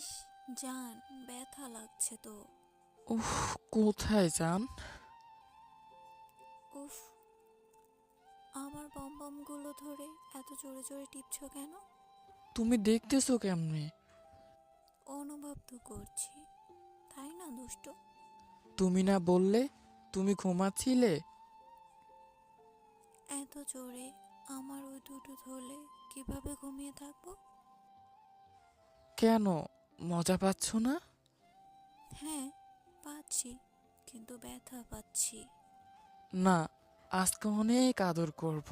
ইস জান ব্যথা লাগছে তো। উফ কোথায় যান উফ আমার বমবমগুলো ধরে এত জোরে জোরে টিপছো কেন? তুমি দেখতেছো কেমনে? অনুভব তো করছি তাই না দুষ্ট? তুমি না বললে তুমি ঘুমাচ্ছিলে? এত জোরে আমার ওই দুটো ধরলে কীভাবে ঘুমিয়ে থাকব? কেন? মজা পাচ্ছ না? হ্যাঁ পাচ্ছি কিন্তু ব্যথা পাচ্ছি। না আজকে অনেক আদর করব।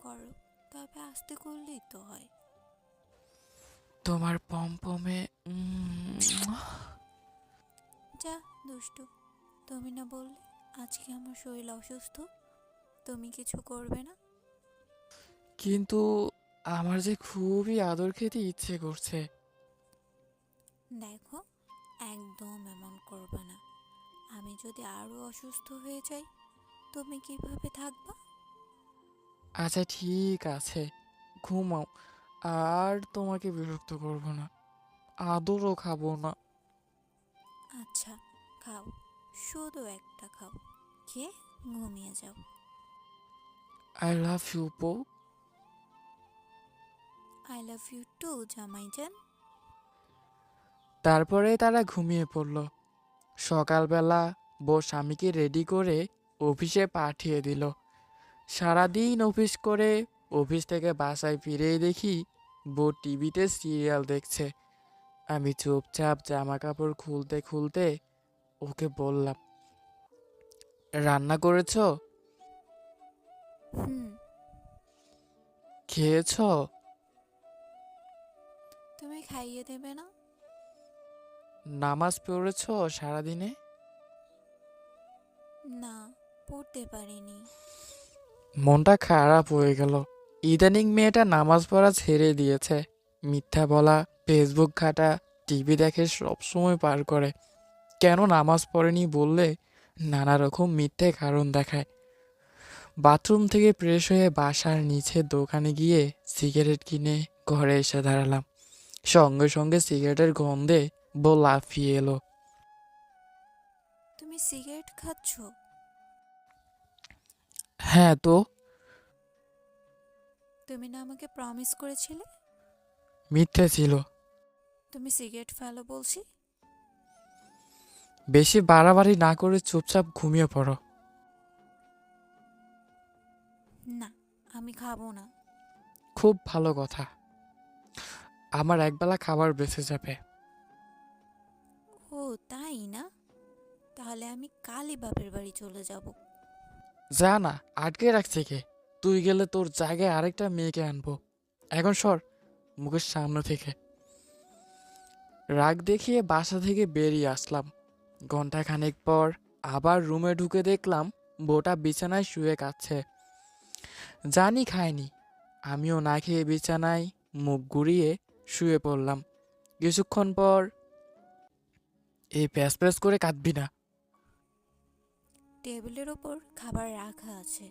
করো তবে আস্তে করলেই তো হয়। তোমার পমপমে উম, যা দুষ্টু তুমি না বললে আজকে আমার শরীর অসুস্থ তুমি কিছু করবে না? কিন্তু আমার যে খুবই আদর খেতে ইচ্ছে করছে। দেখো একদম এমন করবে না। আমি যদি আরও অসুস্থ হয়ে যাই তুমি কীভাবে থাকবা? আচ্ছা ঠিক আছে। ঘুমাও। আর তোমাকে বিরক্ত করব না। আদরও খাব না। আচ্ছা খাও। শুধু একটা খাও। খেয়ে ঘুমিয়ে যাও। আই লাভ ইউ পো আই লাভ ইউ টু জামাইজান। তারপরে তারা ঘুমিয়ে পড়ল। সকালবেলা বউ স্বামীকে রেডি করে অফিসে পাঠিয়ে দিল। সারাদিন অফিস করে অফিস থেকে বাসায় ফিরে দেখি বউ টিভিতে সিরিয়াল দেখছে। আমি চুপচাপ জামা কাপড় খুলতে খুলতে ওকে বললাম রান্না করেছ? হুম। খেয়েছো? তুমি খাইয়ে দেবে না? নামাজ পড়েছো সারাদিনে? না পড়তে পারিনি। মনটা খারাপ হয়ে গেল। ইদানিং মেয়েটা নামাজ পড়া ছেড়ে দিয়েছে। মিথ্যা বলা ফেসবুক ঘাটা টিভি দেখে সবসময় পার করে। কেন নামাজ পড়েনি বললে? নানা রকম মিথ্যে কারণ দেখায়। বাথরুম থেকে ফ্রেশ হয়ে বাসার নিচে দোকানে গিয়ে সিগারেট কিনে ঘরে এসে দাঁড়ালাম। সঙ্গে সঙ্গে সিগারেটের গন্ধে বউ লাফিয়ে এলো। তুমি সিগারেট খাচ্ছ? হ্যাঁ তো? তুমি না আমাকে প্রমিস করেছিলে? মিথ্যে ছিল। তুমি সিগারেট ফেলো বলছি? বেশি বাড়াবাড়ি না করে চুপচাপ ঘুমিয়ে পড়ো। না আমি খাব না। খুব ভালো কথা। আমার একবেলা খাবার বেঁচে যাবে। ও তাই না? তাহলে আমি কালই বাপের বাড়ি চলে যাব। যা না আটকে রাখছে কে তুই গেলে তোর জায়গায় আরেকটা মেয়েকে আনব। এখন সর মুখের সামনে থেকে। রাগ দেখিয়ে বাসা থেকে বেরিয়ে আসলাম। ঘণ্টা খানেক পর আবার রুমে ঢুকে দেখলাম বউটা বিছানায় শুয়ে কাচ্ছে জানি খায়নি আমিও না খেয়ে বিছানায় মুখ ঘুরিয়ে শুয়ে পড়লাম। কিছুক্ষণ পর এই প্যাস প্যাস করে কাঁদবি না। টেবিলের ওপর খাবার রাখা আছে।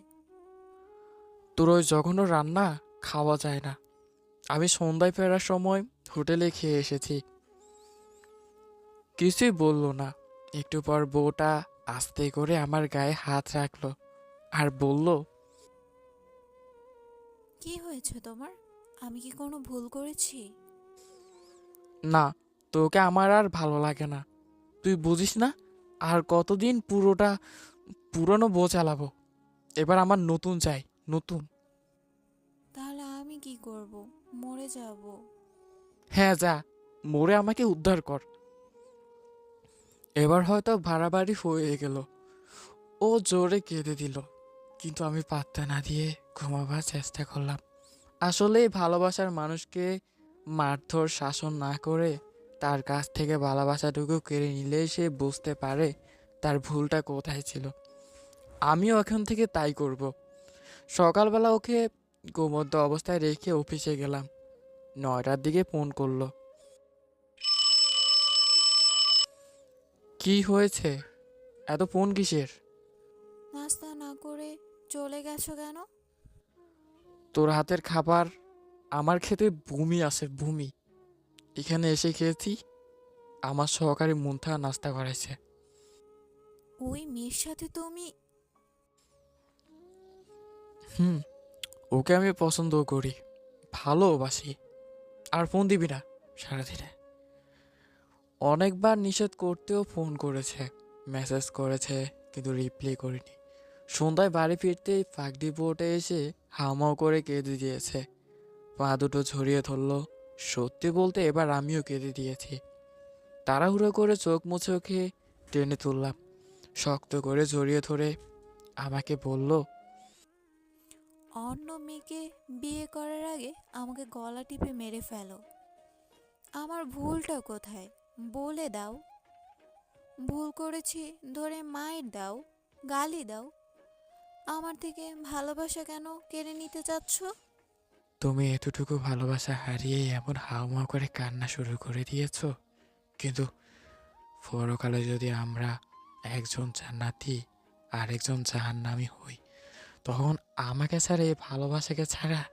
তোর ওই জঘন্য রান্না খাওয়া যায় না। আমি সন্ধ্যায় ফেরার সময় হোটেলে খেয়ে এসেছি। কিছুই বলল না। একটু পর বউটা আস্তে করে আমার গায়ে হাত রাখল আর বলল কি হয়েছে তোমার? আমি কি কোনো ভুল করেছি? না তোকে আমার আর ভালো লাগে না। তুই বুঝিস না? আর কতদিন পুরোটা পুরনো বউ চালাবো? এবার আমার নতুন চাই নতুন। তাহলে আমি কি করব? মরে যাব। হ্যাঁ যা। মরে আমাকে উদ্ধার কর। এবার হয়তো বাড়াবাড়ি হয়ে গেল। ও জোরে কেঁদে দিল। কিন্তু আমি পাত্তা না দিয়ে ঘুমাবার চেষ্টা করলাম। আসলে ভালোবাসার মানুষকে মারধর শাসন না করে তার কাছ থেকে ভালোবাসাটুকু কেড়ে নিলে সে বুঝতে পারে তার ভুলটা কোথায় ছিল। আমিও এখন থেকে তাই করব। সকালবেলা ওকে গোমধ্য অবস্থায় রেখে অফিসে গেলাম। নয়টার দিকে ফোন করল। কি হয়েছে? এত ফোন কিসের? নাস্তা না করে চলে গেছো কেন? তোর হাতের খাবার আমার খেতে ভূমি আছে ভূমি। এখানে এসে খেয়েছি। আমার সহকারী মুন্থা নাস্তা করাইছে। ওই মেয়ের সাথে তুমি হুম ওকে আমি পছন্দ করি। ভালোবাসি। আর ফোন দিবি না সারাদিনে। অনেকবার নিষেধ করতেও ফোন করেছে মেসেজ করেছে কিন্তু রিপ্লাই করিনি। সন্ধ্যায় বাড়ি ফিরতেই ফাঁকডি বোটে এসে হামাও করে কেঁদে দিয়েছে। পা দুটো ছড়িয়ে ধরলো। সত্যি বলতে এবার আমিও কেঁদে দিয়েছি। তাড়াহুড়ো করে চোখ মুছে ওকে টেনে তুললাম। শক্ত করে জড়িয়ে ধরে আমাকে বলল, অন্য মেয়েকে বিয়ে করার আগে আমাকে গলা টিপে মেরে ফেলো। আমার ভুলটা কোথায়? বলে দাও। ভুল করেছি ধরে মায়ের দাও, গালি দাও। আমার থেকে ভালোবাসা কেন কেড়ে নিতে চাচ্ছ? তুমি এতটুকু ভালোবাসা হারিয়ে এমন হাওমাও করে কান্না শুরু করে দিয়েছ? কিন্তু পরকালে যদি আমরা একজন জান্নাতি আর একজন জাহান্নামি হই, তখন আমাকে ছাড়া এই ভালোবাসাকে ছাড়া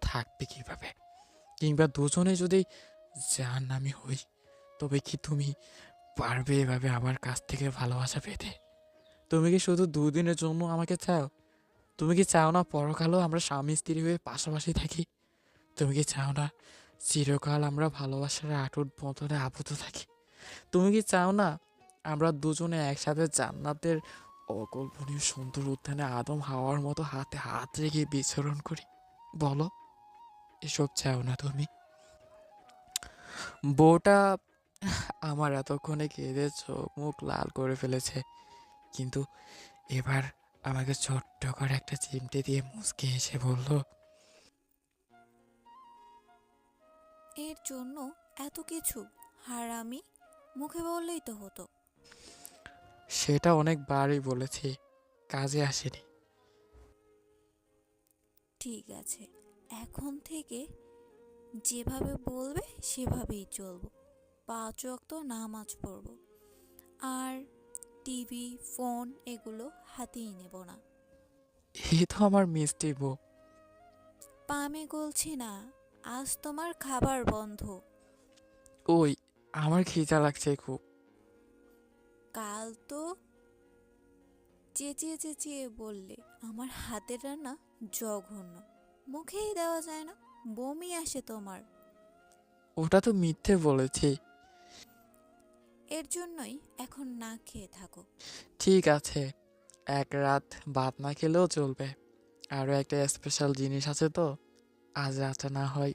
থাকবে কীভাবে? কিংবা দুজনে যদি জাহান্নামি হই, তবে কি তুমি পারবে এভাবে আমার কাছ থেকে ভালোবাসা পেতে? তুমি কি শুধু দুদিনের জন্য আমাকে চাও? তুমি কি চাও না পরকালও আমরা স্বামী স্ত্রী হয়ে পাশাপাশি থাকি? তুমি কি চাও না চিরকাল আমরা ভালোবাসার আটুট বদলে আবদ্ধ থাকি? তুমি কি চাও না আমরা দুজনে একসাথে জান্নাতের অকল্পনীয় সুন্দর উদ্যানে আদম হাওয়ার মতো হাতে হাত রেখে বিচরণ করি? বলো, এসব চাও না তুমি? বউটা আমার এতক্ষণে কেঁদে চোখ মুখ লাল করে ফেলেছে। কিন্তু এবার আমাকে ছোট্ট করে একটা চিমটে দিয়ে মুচকে এসে বলল এর জন্য এত কিছু হারামি মুখে বললেই তো হতো। সেটা অনেকবারই বলেছি কাজে আসেনি। ঠিক আছে এখন থেকে যেভাবে বলবে সেভাবেই চলবো। পাঁচ ওয়াক্ত নামাজ পড়ব। আর টিভি ফোন এগুলো হাতেই নেব না। এ তো আমার মিষ্টি বউ। পামে গলছি না আজ তোমার খাবার বন্ধ। ওই আমার খিদা লাগছে খুব। কাল তো চেঁচিয়ে চেঁচিয়ে বললে আমার হাতের রান্না জঘন্য। মুখেই দেওয়া যায় না বমি আসে তোমার। ওটা তো মিথ্যে বলেছি। এর জন্যই এখন না খেয়ে থাকো ঠিক আছে এক রাত ভাত না খেলেও চলবে। আরও একটা স্পেশাল জিনিস আছে তো আজ রাতে না হয়।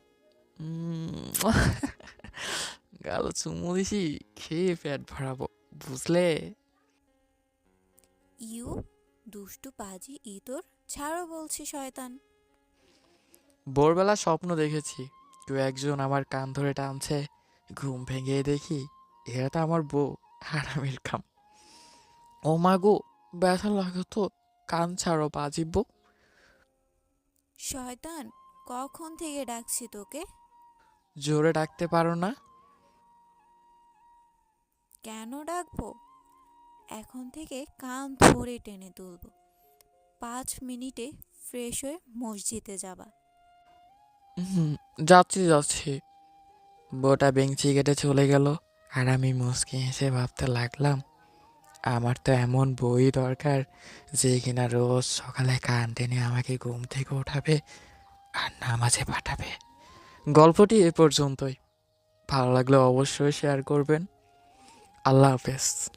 গাল চুমু দিছি খেয়ে পেট ভরাবো বুঝলে? ইউ দুষ্টু পাজি ইতর ছাড়ো বলছি শয়তান। ভোরবেলা স্বপ্ন দেখেছি কেউ একজন আমার কান ধরে টানছে ঘুম ভেঙে দেখি এরা তো আমার বউ হারামির কাম ও মা গো ব্যথা লাগে তো কান ছাড়ো বাজিব শয়তান কখন থেকে ডাকছি তোকে? জোরে ডাকতে পারো না। কেন ডাকবো? এখন থেকে কান ধরে টেনে তুলবো। পাঁচ মিনিটে ফ্রেশ হয়ে মসজিদে যাবা। হুম যাচ্ছি যাচ্ছি। বউটা বেঞ্চি কেটে চলে গেল। আর আমি মুসকি হেসে ভাবতে লাগলাম, আমার তো এমন বই দরকার যে কিনা রোজ সকালে কান টেনে আমাকে ঘুম থেকে ওঠাবে আর নামাজে পাঠাবে। গল্পটি এ পর্যন্তই। ভালো লাগলে অবশ্যই শেয়ার করবেন। আল্লাহ হাফেজ।